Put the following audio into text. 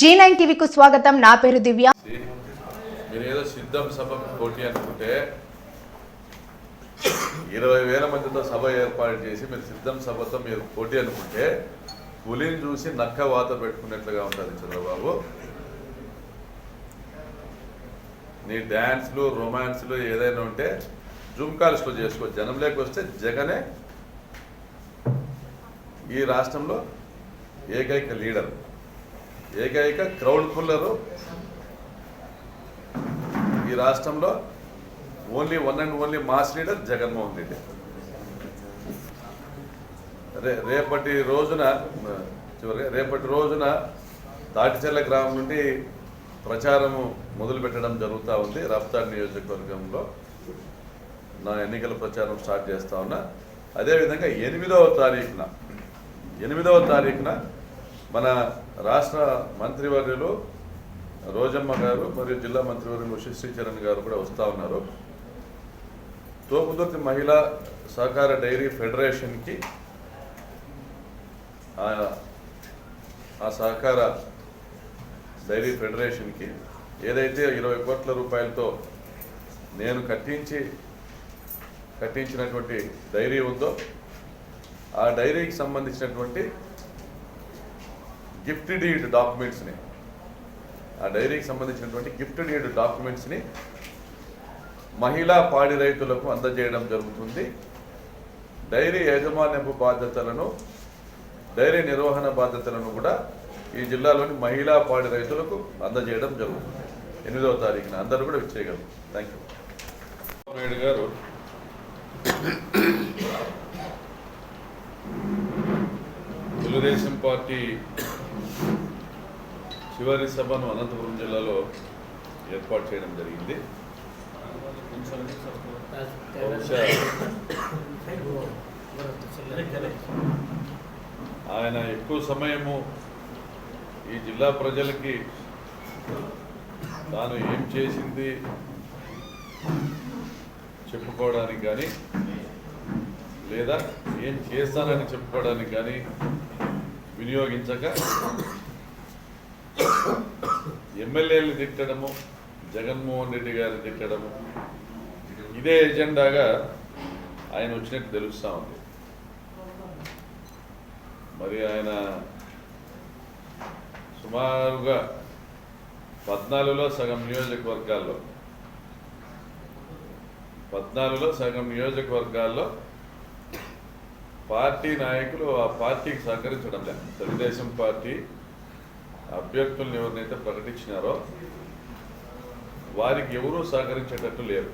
G nine టీవీకు స్వాగతం. నా పేరు దివ్య. మీరు ఏదో సిద్ధం సభకు పోటీ అనుకుంటే ఇరవై వేల మందితో సభ ఏర్పాటు చేసి మీరు సిద్ధం సభతో మీరు పోటీ అనుకుంటే పులిని చూసి నక్క వాత పెట్టుకున్నట్లుగా ఉంటుంది చంద్రబాబు. నీ డ్యాన్స్లు రొమాన్స్లు ఏదైనా ఉంటే జూమ్ కాల్స్లో చేసుకో. జనం వస్తే జగనే ఈ రాష్ట్రంలో ఏకైక లీడర్. ఏకైక క్రౌడ్ పుల్లరు ఈ రాష్ట్రంలో only one and only mass leader Jaganmohan Reddy. రే రేపటి రోజున చివరిగా రేపటి రోజున తాటిచెర్ల గ్రామం నుండి ప్రచారము మొదలు పెట్టడం జరుగుతూ ఉంది. రఫ్తార్ నియోజకవర్గంలో నా ఎన్నికల ప్రచారం స్టార్ట్ చేస్తా ఉన్నా. అదేవిధంగా ఎనిమిదవ తారీఖున ఎనిమిదవ తారీఖున మన రాష్ట్ర మంత్రివర్యులు రోజమ్మ గారు మరియు జిల్లా మంత్రివర్యులు శ్రీచరణ్ గారు కూడా వస్తూ ఉన్నారు. తోపుదుర్తి మహిళా సహకార డైరీ ఫెడరేషన్కి ఆ- ఆ సహకార డైరీ ఫెడరేషన్కి ఏదైతే ఇరవై కోట్ల రూపాయలతో నేను కట్టించి కట్టించినటువంటి డైరీ ఉందో ఆ డైరీకి సంబంధించినటువంటి గిఫ్ట్ డీడ్ డాక్యుమెంట్స్ని ఆ డైరీకి సంబంధించినటువంటి గిఫ్ట్ డీడ్ డాక్యుమెంట్స్ని మహిళా పాడి రైతులకు అందజేయడం జరుగుతుంది. డైరీ యాజమాన్యపు బాధ్యతలను డైరీ నిర్వహణ బాధ్యతలను కూడా ఈ జిల్లాలోని మహిళా పాడి రైతులకు అందజేయడం జరుగుతుంది. ఎనిమిదవ తారీఖున అందరూ కూడా ఇచ్చేయగలరు థ్యాంక్ యూ నాయుడు గారు తెలుగుదేశం పార్టీ చివరి సభను అనంతపురం జిల్లాలో ఏర్పాటు చేయడం జరిగింది. ఆయన ఎక్కువ సమయము ఈ జిల్లా ప్రజలకి తాను ఏం చేసింది చెప్పుకోవడానికి కానీ లేదా ఏం చేస్తానని చెప్పుకోవడానికి కానీ వినియోగించక ఎమ్మెల్యేలు తిట్టడము జగన్మోహన్ రెడ్డి గారిని తిట్టడము. ఇదే ఎజెండాగా ఆయన వచ్చినట్టు తెలుస్తూ ఉంది. మరి ఆయన సుమారుగా పద్నాలుగులో సగం నియోజకవర్గాల్లో పద్నాలుగులో సగం నియోజకవర్గాల్లో పార్టీ నాయకులు ఆ పార్టీకి సహకరించడం లేదు. తెలుగుదేశం పార్టీ అభ్యర్థులను ఎవరినైతే ప్రకటించినారో వారికి ఎవరూ సహకరించేటట్టు లేరు.